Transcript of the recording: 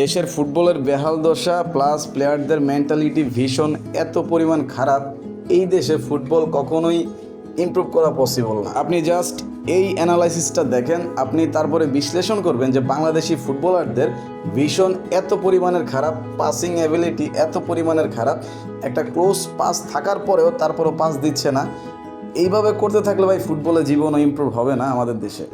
দেশের ফুটবলের বেহাল দশা প্লাস প্লেয়ারদের মেন্টালিটি ভীষণ এত পরিমাণ খারাপ, এই দেশে ফুটবল কখনোই ইমপ্রুভ করা পসিবল না। আপনি জাস্ট এই অ্যানালাইসিসটা দেখেন, আপনি তারপরে বিশ্লেষণ করবেন যে বাংলাদেশি ফুটবলারদের ভীষণ এত পরিমাণের খারাপ পাসিং অ্যাবিলিটি এত পরিমাণের খারাপ, একটা ক্লোজ পাস থাকার পরেও তারপরেও পাস দিচ্ছে না। এইভাবে করতে থাকলে ভাই ফুটবলে জীবনও ইমপ্রুভ হবে না আমাদের দেশে।